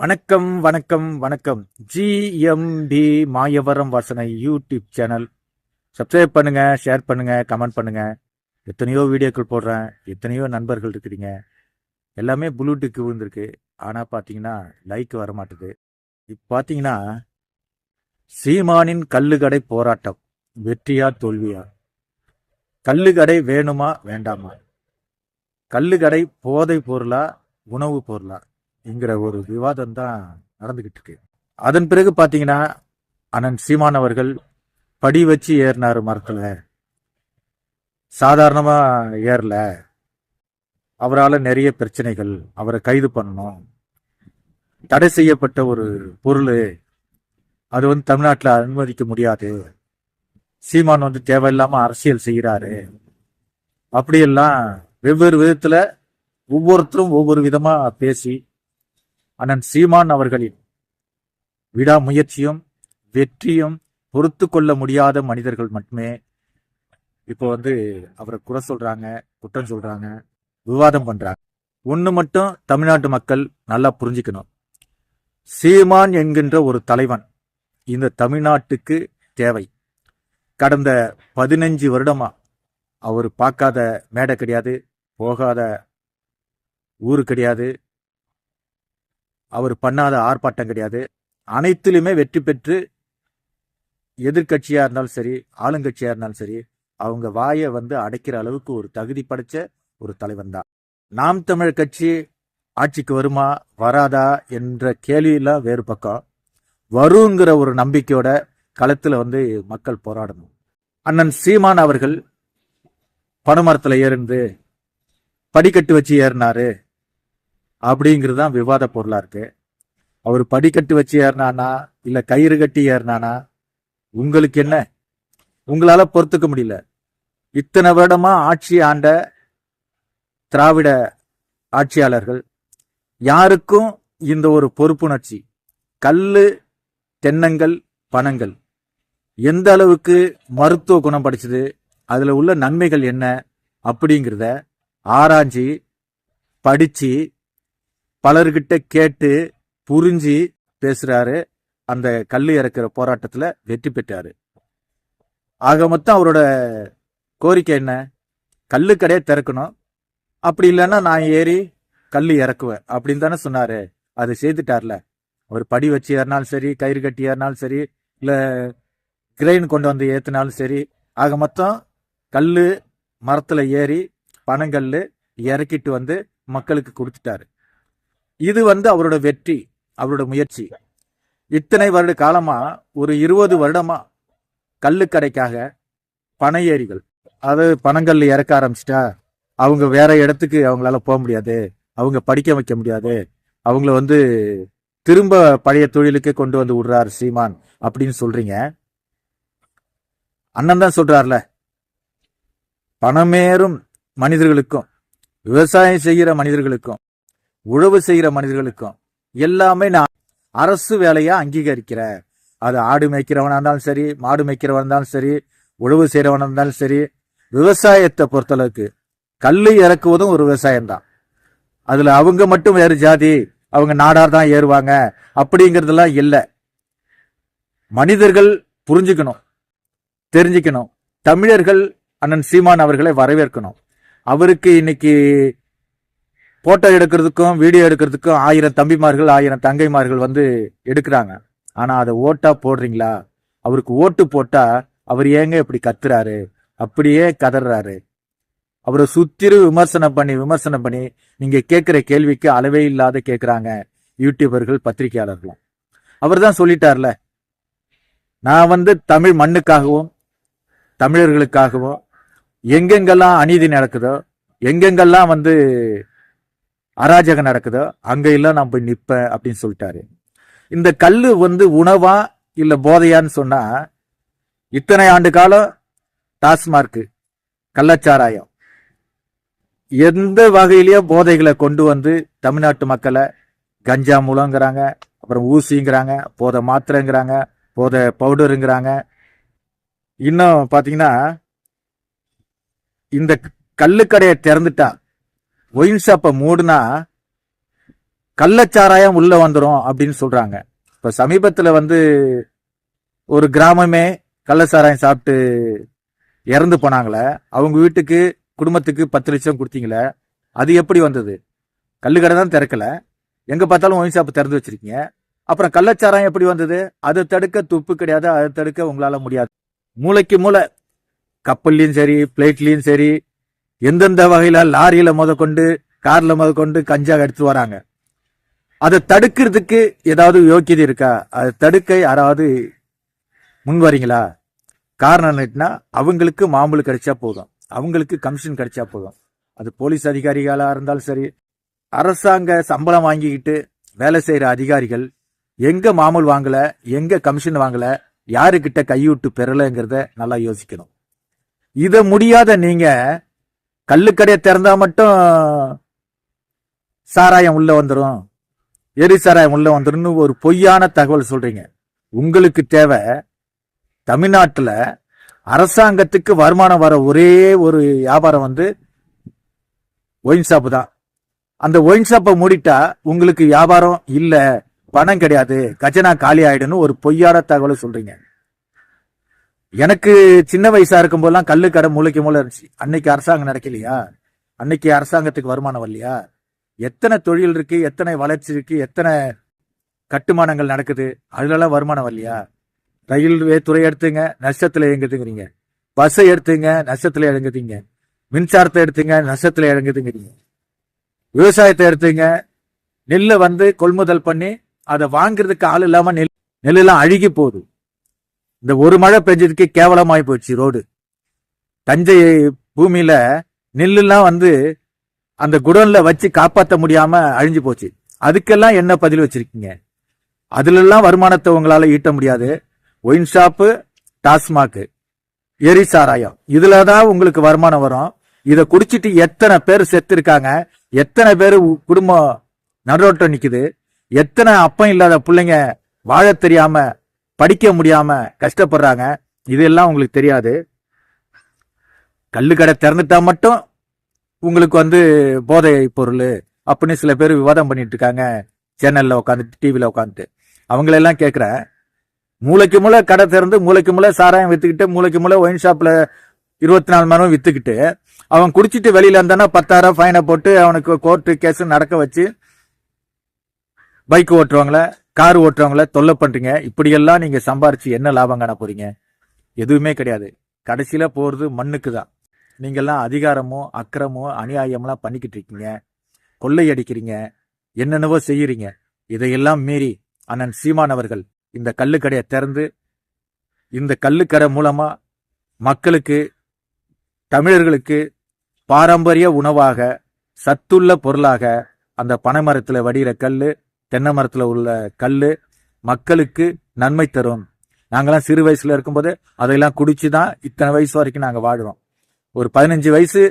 வணக்கம் வணக்கம் வணக்கம். ஜிஎம்டி மாயவரம் வாசனை யூடியூப் சேனல் சப்ஸ்கிரைப் பண்ணுங்க ஷேர் பண்ணுங்க கமெண்ட் பண்ணுங்க. எத்தனையோ வீடியோக்கள் போடுறேன். எத்தனையோ நண்பர்கள் இருக்கிறீங்க. எல்லாமே ப்ளூடூத்துக்கு விழுந்திருக்கு. ஆனால் பார்த்தீங்கன்னா லைக் வர மாட்டுது இப்போ பார்த்தீங்கன்னா சீமானின் கல்லுக்கடை போராட்டம். வெற்றியா தோல்வியா? கல்லுக்கடை வேணுமா வேண்டாமா? கல்லுக்கடை போதை பொருளா உணவு பொருளா? என்கிற ஒரு விவாதம் தான் நடந்துகிட்டு இருக்கு. அதன் பிறகு பாத்தீங்கன்னா அண்ணன் சீமான் அவர்கள் படி வச்சு ஏறினாரு மரத்துல. சாதாரணமா ஏறல. அவரால் நிறைய பிரச்சனைகள் அவரை கைது பண்ணணும். தடை செய்யப்பட்ட ஒரு பொருள் அது வந்து தமிழ்நாட்டில் அனுமதிக்க முடியாது. சீமான் வந்து தேவையில்லாமல் அரசியல் செய்கிறாரு அப்படியெல்லாம் வெவ்வேறு விதத்தில் ஒவ்வொருத்தரும் ஒவ்வொரு விதமாக பேசி அண்ணன் சீமான் அவர்களின் விடாமுயற்சியும் வெற்றியும் பொறுத்து கொள்ள முடியாத மனிதர்கள் மட்டுமே. இப்போ வந்து அவரை குறை சொல்றாங்க குற்றம் சொல்றாங்க விவாதம் பண்றாங்க. ஒன்று மட்டும் தமிழ்நாட்டு மக்கள் நல்லா புரிஞ்சுக்கணும். சீமான் என்கின்ற ஒரு தலைவன் இந்த தமிழ்நாட்டுக்கு தேவை. கடந்த பதினஞ்சு வருடமா அவர் பார்க்காத மேடை கிடையாது போகாத ஊர் கிடையாது அவர் பண்ணாத ஆர்ப்பாட்டம் கிடையாது. அனைத்திலுமே வெற்றி பெற்று எதிர்கட்சியாக இருந்தாலும் சரி ஆளுங்கட்சியாக இருந்தாலும் சரி அவங்க வாயை வந்து அடைக்கிற அளவுக்கு ஒரு தகுதி படைச்ச ஒரு தலைவன் தான். நாம் தமிழர் கட்சி ஆட்சிக்கு வருமா வராதா என்ற கேள்வியெல்லாம் வேறு பக்கம். வருங்கிற ஒரு நம்பிக்கையோட களத்தில் வந்து மக்கள் போராடணும். அண்ணன் சீமான் அவர்கள் பனைமரத்துல ஏறிந்து படிக்கட்டு வச்சு ஏறினாரு. அப்படிங்கிறது தான் விவாத பொருளாக இருக்கு. அவர் படிக்கட்டு வச்சு ஏறினானா இல்லை கயிறு கட்டி ஏறினானா உங்களுக்கு என்ன? உங்களால் பொறுத்துக்க முடியல. இத்தனை வருடமா ஆட்சி ஆண்ட திராவிட ஆட்சியாளர்கள் யாருக்கும் இந்த ஒரு பொறுப்புணர்ச்சி கல்லு தென்னங்கள் பணங்கள் எந்த அளவுக்கு மருத்துவ குணம் படிச்சது அதில் உள்ள நன்மைகள் என்ன அப்படிங்கிறத ஆராய்ஞ்சி படித்து பலர்கிட்ட கேட்டு புரிஞ்சு பேசுறாரு. அந்த கல் இறக்குற போராட்டத்துல வெற்றி பெற்றாரு. ஆக மொத்தம் அவரோட கோரிக்கை என்ன? கல்லு கடையை திறக்கணும். அப்படி இல்லைன்னா நான் ஏறி கல் இறக்குவேன் அப்படின்னு தானே சொன்னாரு. அது செய்துட்டார்ல. அவர் படி வச்சு ஏறினாலும் சரி கயிறு கட்டி ஏறினாலும் சரி இல்ல கிரெயின் கொண்டு வந்து ஏத்தினாலும் சரி ஆக மொத்தம் கல்லு மரத்துல ஏறி பனங்கல்லு இறக்கிட்டு வந்து மக்களுக்கு கொடுத்துட்டாரு. இது வந்து அவரோட வெற்றி அவரோட முயற்சி. இத்தனை வருட காலமா ஒரு இருபது வருடமா கல்லுக்கடைக்காக பனை ஏரிகள் அதாவது பணங்கள்ல இறக்க ஆரம்பிச்சிட்டா அவங்க வேற இடத்துக்கு அவங்களால போக முடியாது அவங்க படிக்க வைக்க முடியாது அவங்கள வந்து திரும்ப பழைய தொழிலுக்கே கொண்டு வந்து விடுறாரு சீமான் அப்படின்னு சொல்றீங்க. அண்ணன் தான் சொல்றாருல பணமேறும் மனிதர்களுக்கும் விவசாயம் செய்கிற மனிதர்களுக்கும் உழவு செய்கிற மனிதர்களுக்கும் எல்லாமே நான் அரசு வேலையா அங்கீகரிக்கிறேன் அது ஆடு மேய்க்கிறவனா இருந்தாலும் சரி மாடு மேய்க்கிறவன் இருந்தாலும் சரி உழவு செய்கிறவனா இருந்தாலும் சரி விவசாயத்தை பொறுத்தளவுக்கு கல் இறக்குவதும் ஒரு விவசாயம் தான் அதுல அவங்க மட்டும் வேறு ஜாதி அவங்க நாடார் தான் ஏறுவாங்க அப்படிங்கறதெல்லாம் இல்லை. மனிதர்கள் புரிஞ்சுக்கணும் தெரிஞ்சுக்கணும். தமிழர்கள் அண்ணன் சீமான் அவர்களை வரவேற்கணும். அவருக்கு இன்னைக்கு போட்டோ எடுக்கிறதுக்கும் வீடியோ எடுக்கிறதுக்கும் ஆயிரம் தம்பிமார்கள் ஆயிரம் தங்கைமார்கள் வந்து எடுக்கிறாங்க. ஆனால் அதை ஓட்டா போடுறீங்களா? அவருக்கு ஓட்டு போட்டால் அவர் ஏங்க இப்படி கத்துறாரு? அப்படியே கதறாரு. அவரை சுத்திரு விமர்சனம் பண்ணி விமர்சனம் பண்ணி நீங்கள் கேட்குற கேள்விக்கு அளவே இல்லாத கேட்குறாங்க யூடியூபர்கள் பத்திரிகையாளர்களும். அவர் தான் சொல்லிட்டார்ல நான் வந்து தமிழ் மண்ணுக்காகவும் தமிழர்களுக்காகவும் எங்கெங்கெல்லாம் அநீதி நடக்குதோ எங்கெங்கெல்லாம் வந்து அராஜகம் நடக்குதோ அங்கெல்லாம் நான் போய் நிற்பேன் அப்படின்னு சொல்லிட்டாரு. இந்த கல் வந்து உணவா இல்லை போதையான்னு சொன்னா இத்தனை ஆண்டு காலம் டாஸ்மார்க் கள்ளச்சாராயம். எந்த வகையிலயும் போதைகளை கொண்டு வந்து தமிழ்நாட்டு மக்களை கஞ்சா மூலங்கிறாங்க அப்புறம் ஊசிங்கிறாங்க போதை மாத்திரைங்கிறாங்க போதை பவுடருங்கிறாங்க. இன்னும் பார்த்தீங்கன்னா இந்த கல்லுக்கடையை திறந்துட்டா ஒயின் ஷாப்பை மூடுனா கள்ளச்சாராயம் உள்ள வந்துடும் அப்படின்னு சொல்றாங்க. இப்ப சமீபத்துல வந்து ஒரு கிராமமே கள்ளச்சாராயம் சாப்பிட்டு இறந்து போனாங்களே அவங்க வீட்டுக்கு குடும்பத்துக்கு பத்து லட்சம் கொடுத்தீங்களே அது எப்படி வந்தது? கல்லுக்கடை தான் திறக்கல. எங்க பார்த்தாலும் ஒயின் ஷாப்பை திறந்து வச்சிருக்கீங்க. அப்புறம் கள்ளச்சாராயம் எப்படி வந்தது? அதை தடுக்க துப்பு கிடையாது அதை தடுக்க உங்களால முடியாது. மூளைக்கு மூளை. கப்பல்லையும் சரி பிளேட்லயும் சரி எந்தெந்த வகையில லாரியில முதற்கொண்டு கார்ல முதற்கொண்டு கஞ்சா எடுத்து வராங்க. அதை தடுக்கிறதுக்கு ஏதாவது யோக்கியது இருக்கா? அதை தடுக்க யாராவது முன் வரீங்களா? காரணம் என்னட்டுனா அவங்களுக்கு மாமூல் கிடைச்சா போதும். அவங்களுக்கு கமிஷன் கிடைச்சா போதும். அது போலீஸ் அதிகாரிகளாக இருந்தாலும் சரி அரசாங்க சம்பளம் வாங்கிக்கிட்டு வேலை செய்கிற அதிகாரிகள் எங்கே மாமூல் வாங்கலை எங்கே கமிஷன் வாங்கலை யாருக்கிட்ட கைவிட்டு பெறலைங்கிறத நல்லா யோசிக்கணும். இதை முடியாத நீங்கள் கல்லுக்கடையை திறந்தா மட்டும் சாராயம் உள்ள வந்துடும் எரி சாராயம் உள்ள வந்துடும்னு ஒரு பொய்யான தகவல் சொல்றீங்க. உங்களுக்கு தேவை தமிழ்நாட்டில் அரசாங்கத்துக்கு வருமானம் வர ஒரே ஒரு வியாபாரம் வந்து ஒயின் ஷாப்பு தான். அந்த ஒயின் ஷாப்பை மூடிட்டா உங்களுக்கு வியாபாரம் இல்லை பணம் கிடையாது. கஜனா காலி ஆயிடுன்னு ஒரு பொய்யான தகவலை சொல்றீங்க. எனக்கு சின்ன வயசா இருக்கும் போதெல்லாம் கல்லு கடை மூளைக்கு மூளை இருந்துச்சு. அன்னைக்கு அரசாங்கம் நடக்கலையா? அன்னைக்கு அரசாங்கத்துக்கு வருமானம் வரலையா? எத்தனை தொழில் இருக்கு எத்தனை வளர்ச்சி இருக்கு எத்தனை கட்டுமானங்கள் நடக்குது அதுலலாம் வருமானம் வரலையா? ரயில்வே துறை எடுத்துங்க நஷ்டத்துல இயங்குதுங்கிறீங்க. பஸ்ஸை எடுத்துங்க நஷ்டத்துல இறங்குதுங்க மின்சாரத்தை எடுத்துங்க நஷ்டத்துல இறங்குதுங்கிறீங்க விவசாயத்தை எடுத்துங்க நெல்லை வந்து கொள்முதல் பண்ணி அதை வாங்குறதுக்கு ஆள் இல்லாம நெல் நெல்லெல்லாம் அழுகி போகுது. இந்த ஒரு மழை பெஞ்சதுக்கு கேவலமாகி போச்சு ரோடு. தஞ்சை பூமியில நெல்லுலாம் வந்து அந்த குடோன்ல வச்சு காப்பாற்ற முடியாம அழிஞ்சு போச்சு. அதுக்கெல்லாம் என்ன பதில் வச்சிருக்கீங்க? அதுலெல்லாம் வருமானத்தை உங்களால ஈட்ட முடியாது. ஒயின் ஷாப்பு டாஸ்மாக் எரி சாராயம். இதுலதான் உங்களுக்கு வருமானம் வரும். இதை குடிச்சிட்டு எத்தனை பேர் செத்து இருக்காங்க எத்தனை பேர் உ- குடும்பம் நடுரோட்டம் நிற்குது எத்தனை அப்பம் இல்லாத பிள்ளைங்க வாழ தெரியாம படிக்க முடியாமல் கஷ்டப்படுறாங்க. இதெல்லாம் உங்களுக்கு தெரியாது. கள்ளுக்கடை திறந்துட்டா மட்டும் உங்களுக்கு வந்து போதை பொருள் அப்படின்னு சில பேர் விவாதம் பண்ணிட்டு இருக்காங்க. சேனலில் உட்காந்துட்டு டிவியில் உட்காந்துட்டு அவங்களெல்லாம் கேட்குறேன் மூளைக்கு மூளை கடை திறந்து மூளைக்கு மூளை சாராயம் விற்றுக்கிட்டு மூளைக்கு மூளை ஒயின் ஷாப்பில் இருபத்தி நாலு மணி நேரம் அவன் குடிச்சிட்டு வெளியில் இருந்தானா பத்தாயிரம் ஃபைனை போட்டு அவனுக்கு கோர்ட்டு கேஸ் நடக்க வச்சு பைக் ஓட்டுறவங்கள கார் ஓட்டுறவங்கள தொல்லை பண்றீங்க. இப்படியெல்லாம் நீங்க சம்பாரிச்சு என்ன லாபம் காண போறீங்க? எதுவுமே கிடையாது. கடைசியில போறது மண்ணுக்கு தான். நீங்கெல்லாம் அதிகாரமோ அக்கிரமோ அநியாயம்லாம் பண்ணிக்கிட்டு இருக்கீங்க. கொள்ளையடிக்கிறீங்க. என்னென்னவோ செய்யறீங்க. இதையெல்லாம் மீறி அண்ணன் சீமான் அவர்கள் இந்த கல்லுக்கடையை திறந்து இந்த கல்லுக்கடை மூலமா மக்களுக்கு தமிழர்களுக்கு பாரம்பரிய உணவாக சத்துள்ள பொருளாக அந்த பனைமரத்தில் வடிகிற கல் தென்னை மரத்தில் உள்ள கல் மக்களுக்கு நன்மை தரும். நாங்கள்லாம் சிறு வயசில் இருக்கும்போது அதையெல்லாம் குடிச்சு தான் இத்தனை வயசு வரைக்கும் நாங்கள் வாழ்கிறோம் ஒரு பதினஞ்சு வயசு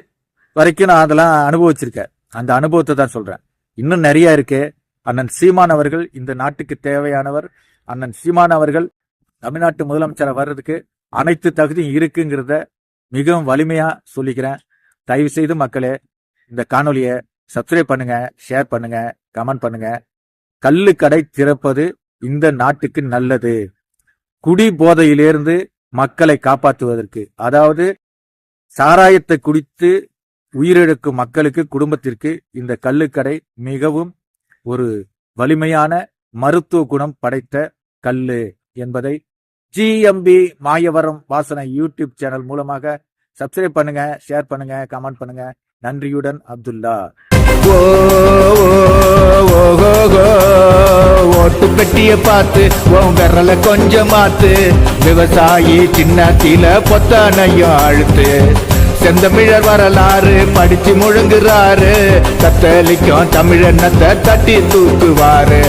வரைக்கும் நான் அதெல்லாம் அனுபவிச்சிருக்கேன். அந்த அனுபவத்தை தான் சொல்கிறேன் இன்னும் நிறையா இருக்கு. அண்ணன் சீமான் அவர்கள் இந்த நாட்டுக்கு தேவையானவர் அண்ணன் சீமான் அவர்கள் தமிழ்நாட்டு முதலமைச்சர் வர்றதுக்கு அனைத்து தகுதியும் இருக்குங்கிறத மிகவும் வலிமையாக சொல்லிக்கிறேன். தயவு செய்து மக்களே இந்த காணொலியை சப்ஸ்கிரைப் பண்ணுங்கள் ஷேர் பண்ணுங்கள் கமெண்ட் பண்ணுங்கள் கள்ளு கடை திறப்பது இந்த நாட்டுக்கு நல்லது. குடி போதையிலிருந்து மக்களை காப்பாற்றுவதற்கு அதாவது சாராயத்தை குடித்து உயிரிழக்கும் மக்களுக்கு குடும்பத்திற்கு இந்த கல்லுக்கடை மிகவும் ஒரு வலிமையான மருத்துவ குணம் படைத்த கல்லு என்பதை ஜிஎம்பி மாயவரம் வாசனை யூடியூப் சேனல் மூலமாக சப்ஸ்கிரைப் பண்ணுங்க ஷேர் பண்ணுங்க கமெண்ட் பண்ணுங்க. நன்றியுடன் அப்துல்லா. ஓ, பெட்டிய பார்த்து உன் விரல கொஞ்சம் மாத்து. விவசாயி சின்னத்தில பொத்தானையும் அழுத்து செந்தமிழர் வரலாறு படிச்சு முழுங்குறாரு. கத்தலிக்கும் தமிழனத்தை தட்டி தூக்குவாரு.